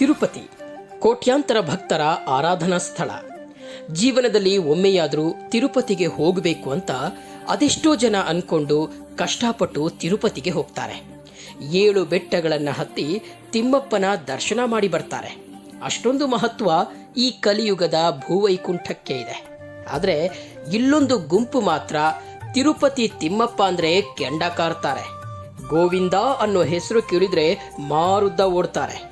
ತಿರುಪತಿ, ಕೋಟ್ಯಾಂತರ ಭಕ್ತರ ಆರಾಧನಾ ಸ್ಥಳ. ಜೀವನದಲ್ಲಿ ಒಮ್ಮೆಯಾದರೂ ತಿರುಪತಿಗೆ ಹೋಗಬೇಕು ಅಂತ ಅದೆಷ್ಟೋ ಜನ ಅನ್ಕೊಂಡು ಕಷ್ಟಪಟ್ಟು ತಿರುಪತಿಗೆ ಹೋಗ್ತಾರೆ. ಏಳು ಬೆಟ್ಟಗಳನ್ನು ಹತ್ತಿ ತಿಮ್ಮಪ್ಪನ ದರ್ಶನ ಮಾಡಿ ಬರ್ತಾರೆ. ಅಷ್ಟೊಂದು ಮಹತ್ವ ಈ ಕಲಿಯುಗದ ಭೂವೈಕುಂಠಕ್ಕೆ ಇದೆ. ಆದರೆ ಇಲ್ಲೊಂದು ಗುಂಪು ಮಾತ್ರ ತಿರುಪತಿ ತಿಮ್ಮಪ್ಪ ಅಂದ್ರೆ ಕೆಂಡ ಕಾರ್ತಾರೆ. ಗೋವಿಂದ ಅನ್ನೋ ಹೆಸರು ಕೇಳಿದ್ರೆ ಮಾರುದ್ದ ಓಡ್ತಾರೆ.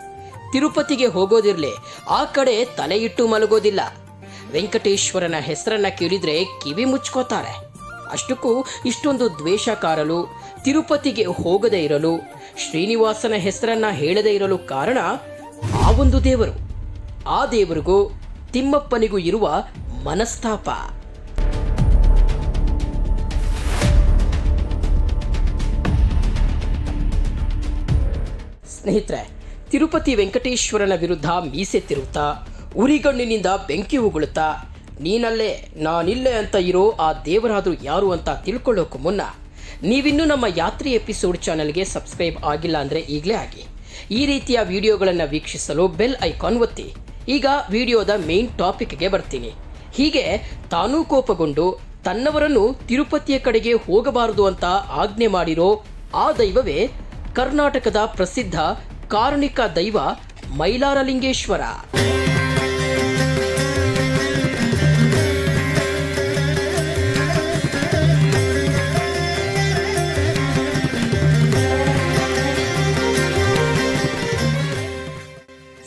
ತಿರುಪತಿಗೆ ಹೋಗೋದಿರ್ಲಿ, ಆ ಕಡೆ ತಲೆ ಇಟ್ಟು ಮಲಗೋದಿಲ್ಲ. ವೆಂಕಟೇಶ್ವರನ ಹೆಸರನ್ನ ಕೇಳಿದ್ರೆ ಕಿವಿ ಮುಚ್ಕೋತಾರೆ. ಅಷ್ಟಕ್ಕೂ ಇಷ್ಟೊಂದು ದ್ವೇಷ ಕಾರಲು, ತಿರುಪತಿಗೆ ಹೋಗದೇ ಇರಲು, ಶ್ರೀನಿವಾಸನ ಹೆಸರನ್ನ ಹೇಳದೇ ಇರಲು ಕಾರಣ ಆ ಒಂದು ದೇವರು. ಆ ದೇವರಿಗೂ, ತಿಮ್ಮಪ್ಪನಿಗೂ ಇರುವ ಮನಸ್ತಾಪ. ಸ್ನೇಹಿತರೆ ತಿರುಪತಿ ವೆಂಕಟೇಶ್ವರನ ವಿರುದ್ಧ ಮೀಸೆ ತಿರುತ್ತಾ ಉರಿಗಣ್ಣಿನಿಂದ ಬೆಂಕಿ ಉಗುಳುತ್ತಾ, ನೀನಲ್ಲೇ, ನಾನಿಲ್ಲೇ ಅಂತ ಇರೋ ಆ ದೇವರಾದರೂ ಯಾರು ಅಂತ ತಿಳ್ಕೊಳ್ಳೋಕ್ಕೂ ಮುನ್ನ, ನೀವಿನ್ನೂ ನಮ್ಮ ಯಾತ್ರಿ ಎಪಿಸೋಡ್ ಚಾನಲ್ಗೆ ಸಬ್ಸ್ಕ್ರೈಬ್ ಆಗಿಲ್ಲ ಅಂದರೆ ಈಗಲೇ ಆಗಿ. ಈ ರೀತಿಯ ವಿಡಿಯೋಗಳನ್ನು ವೀಕ್ಷಿಸಲು ಬೆಲ್ ಐಕಾನ್ ಒತ್ತಿ. ಈಗ ವಿಡಿಯೋದ ಮೇನ್ ಟಾಪಿಕ್ಗೆ ಬರ್ತೀನಿ. ಹೀಗೆ ತಾನೂ ಕೋಪಗೊಂಡು, ತನ್ನವರನ್ನು ತಿರುಪತಿಯ ಕಡೆಗೆ ಹೋಗಬಾರದು ಅಂತ ಆಜ್ಞೆ ಮಾಡಿರೋ ಆ ದೈವವೇ ಕರ್ನಾಟಕದ ಪ್ರಸಿದ್ಧ ಕಾರುಣಿಕ ದೈವ ಮೈಲಾರಲಿಂಗೇಶ್ವರ.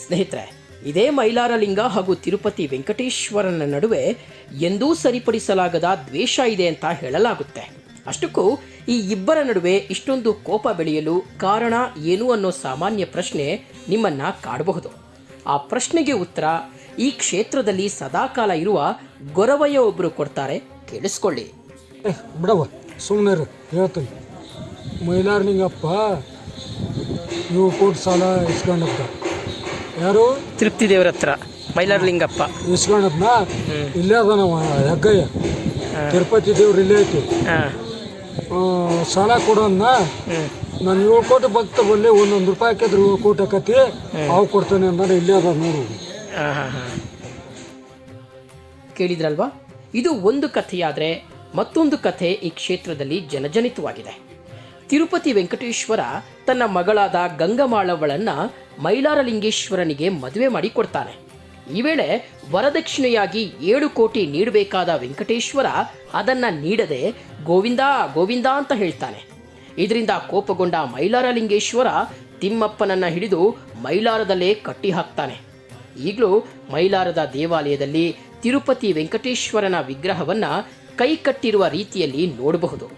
ಸ್ನೇಹಿತರೆ, ಇದೇ ಮೈಲಾರಲಿಂಗ ಹಾಗೂ ತಿರುಪತಿ ವೆಂಕಟೇಶ್ವರನ ನಡುವೆ ಎಂದೂ ಸರಿಪಡಿಸಲಾಗದ ದ್ವೇಷ ಇದೆ ಅಂತ ಹೇಳಲಾಗುತ್ತೆ. ಅಷ್ಟಕ್ಕೂ ಈ ಇಬ್ಬರ ನಡುವೆ ಇಷ್ಟೊಂದು ಕೋಪ ಬೆಳೆಯಲು ಕಾರಣ ಏನು ಅನ್ನೋ ಸಾಮಾನ್ಯ ಪ್ರಶ್ನೆ ನಿಮ್ಮನ್ನ ಕಾಡಬಹುದು. ಆ ಪ್ರಶ್ನೆಗೆ ಉತ್ತರ ಈ ಕ್ಷೇತ್ರದಲ್ಲಿ ಸದಾಕಾಲ ಇರುವ ಗೊರವಯ್ಯ ಒಬ್ಬರು ಕೊಡ್ತಾರೆ. ಕೇಳಿಸ್ಕೊಳ್ಳಿ. ಏ, ಬಿಡವ್ವ ಸುಮ್ಮನೆ ಹೇಳ್ತೀನಿ. ಮೈಲಾರಲಿಂಗಪ್ಪ ನೀವು ಕೋಟಿ ಸಾಲ ಇಸ್ಕೊಂಡಪ್ಪ. ಯಾರು? ತೃಪ್ತಿ ದೇವರ ಹತ್ರ ಮೈಲಾರಲಿಂಗಪ್ಪ. ಇಸ್ಕೊಂಡಪ್ಪ ಇಲ್ಲೇ ಅದಾನವ ಹೆಗ್ಗಯ್ಯ. ತಿರುಪತಿ ದೇವ್ರು ಇಲ್ಲೇ ಐತಿ. ಸಾಲ ಕೊಡೋನ್ನ ನಾನು ಏಳು ಕೋಟಿ ಭಕ್ತ ಬಲ್ಲಿ ಒಂದೊಂದು ರೂಪಾಯಿ ಹಾಕಿದ್ರೆ ಏಳು ಕೋಟಿ ಹಾಕತಿ ಅವು ಕೊಡ್ತೇನೆ ಅಂದ್ರೆ ಇಲ್ಲೇ ಅದ ನೋಡು. ಕೇಳಿದ್ರಲ್ವಾ? ಇದು ಒಂದು ಕಥೆಯಾದರೆ ಮತ್ತೊಂದು ಕಥೆ ಈ ಕ್ಷೇತ್ರದಲ್ಲಿ ಜನಜನಿತವಾಗಿದೆ. ತಿರುಪತಿ ವೆಂಕಟೇಶ್ವರ ತನ್ನ ಮಗಳಾದ ಗಂಗಮಾಳವಳನ್ನ ಮೈಲಾರಲಿಂಗೇಶ್ವರನಿಗೆ ಮದುವೆ ಮಾಡಿ ಕೊಡ್ತಾನೆ. ಈ ವೇಳೆ ವರದಕ್ಷಿಣೆಯಾಗಿ ಏಳು ಕೋಟಿ ನೀಡಬೇಕಾದ ವೆಂಕಟೇಶ್ವರ ಅದನ್ನ ನೀಡದೆ ಗೋವಿಂದ ಗೋವಿಂದ ಅಂತ ಹೇಳ್ತಾನೆ. ಇದರಿಂದ ಕೋಪಗೊಂಡ ಮೈಲಾರಲಿಂಗೇಶ್ವರ ತಿಮ್ಮಪ್ಪನನ್ನ ಹಿಡಿದು ಮೈಲಾರದಲ್ಲೇ ಕಟ್ಟಿ ಹಾಕ್ತಾನೆ. ಈಗಲೂ ಮೈಲಾರದ ದೇವಾಲಯದಲ್ಲಿ ತಿರುಪತಿ ವೆಂಕಟೇಶ್ವರನ ವಿಗ್ರಹವನ್ನ ಕೈ ಕಟ್ಟಿರುವ ರೀತಿಯಲ್ಲಿ ನೋಡಬಹುದು.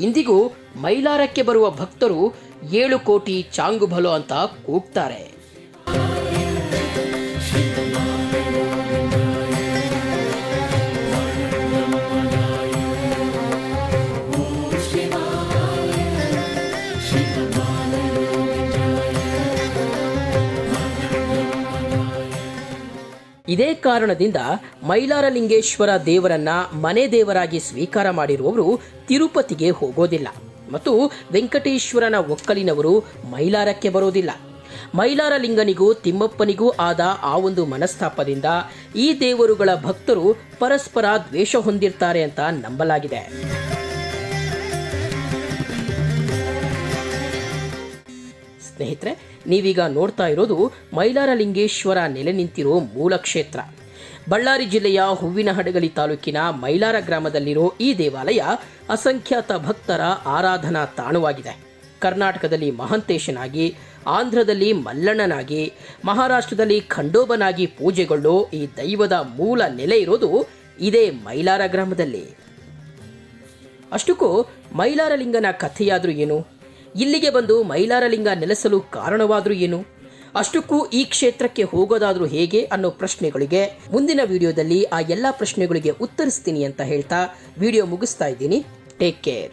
ಇಂದಿಗೂ ಮೈಲಾರಕ್ಕೆ ಬರುವ ಭಕ್ತರು ಏಳು ಕೋಟಿ ಚಾಂಗುಬಲು ಅಂತ ಕೂಗ್ತಾರೆ. ಇದೇ ಕಾರಣದಿಂದ ಮೈಲಾರಲಿಂಗೇಶ್ವರ ದೇವರನ್ನ ಮನೆ ದೇವರಾಗಿ ಸ್ವೀಕಾರ ಮಾಡಿರುವವರು ತಿರುಪತಿಗೆ ಹೋಗೋದಿಲ್ಲ ಮತ್ತು ವೆಂಕಟೇಶ್ವರನ ಒಕ್ಕಲಿನವರು ಮೈಲಾರಕ್ಕೆ ಬರೋದಿಲ್ಲ. ಮೈಲಾರಲಿಂಗನಿಗೂ ತಿಮ್ಮಪ್ಪನಿಗೂ ಆದ ಆ ಒಂದು ಮನಸ್ತಾಪದಿಂದ ಈ ದೇವರುಗಳ ಭಕ್ತರು ಪರಸ್ಪರ ದ್ವೇಷ ಹೊಂದಿರ್ತಾರೆ ಅಂತ ನಂಬಲಾಗಿದೆ. ಸ್ನೇಹಿತರೆ, ನೀವೀಗ ನೋಡ್ತಾ ಇರೋದು ಮೈಲಾರಲಿಂಗೇಶ್ವರ ನೆಲೆ ನಿಂತಿರೋ ಮೂಲ ಕ್ಷೇತ್ರ ಬಳ್ಳಾರಿ ಜಿಲ್ಲೆಯ ಹೂವಿನಹಡಗಲಿ ತಾಲೂಕಿನ ಮೈಲಾರ ಗ್ರಾಮದಲ್ಲಿರೋ ಈ ದೇವಾಲಯ ಅಸಂಖ್ಯಾತ ಭಕ್ತರ ಆರಾಧನಾ ತಾಣವಾಗಿದೆ. ಕರ್ನಾಟಕದಲ್ಲಿ ಮಹಂತೇಶನಾಗಿ, ಆಂಧ್ರದಲ್ಲಿ ಮಲ್ಲಣ್ಣನಾಗಿ, ಮಹಾರಾಷ್ಟ್ರದಲ್ಲಿ ಖಂಡೋಬನಾಗಿ ಪೂಜೆಗೊಳ್ಳೋ ಈ ದೈವದ ಮೂಲ ನೆಲೆ ಇರೋದು ಇದೇ ಮೈಲಾರ ಗ್ರಾಮದಲ್ಲಿ. ಅಷ್ಟಕ್ಕೂ ಮೈಲಾರಲಿಂಗನ ಕಥೆಯಾದರೂ ಏನು? ಇಲ್ಲಿಗೆ ಬಂದು ಮೈಲಾರಲಿಂಗ ನೆಲೆಸಲು ಕಾರಣವಾದರೂ ಏನು? ಅಷ್ಟಕ್ಕೂ ಈ ಕ್ಷೇತ್ರಕ್ಕೆ ಹೋಗೋದಾದ್ರೂ ಹೇಗೆ ಅನ್ನೋ ಪ್ರಶ್ನೆಗಳಿಗೆ ಮುಂದಿನ ವಿಡಿಯೋದಲ್ಲಿ ಆ ಎಲ್ಲ ಪ್ರಶ್ನೆಗಳಿಗೆ ಉತ್ತರಿಸ್ತೀನಿ ಅಂತ ಹೇಳ್ತಾ ವಿಡಿಯೋ ಮುಗಿಸ್ತಾ ಇದ್ದೀನಿ. Take care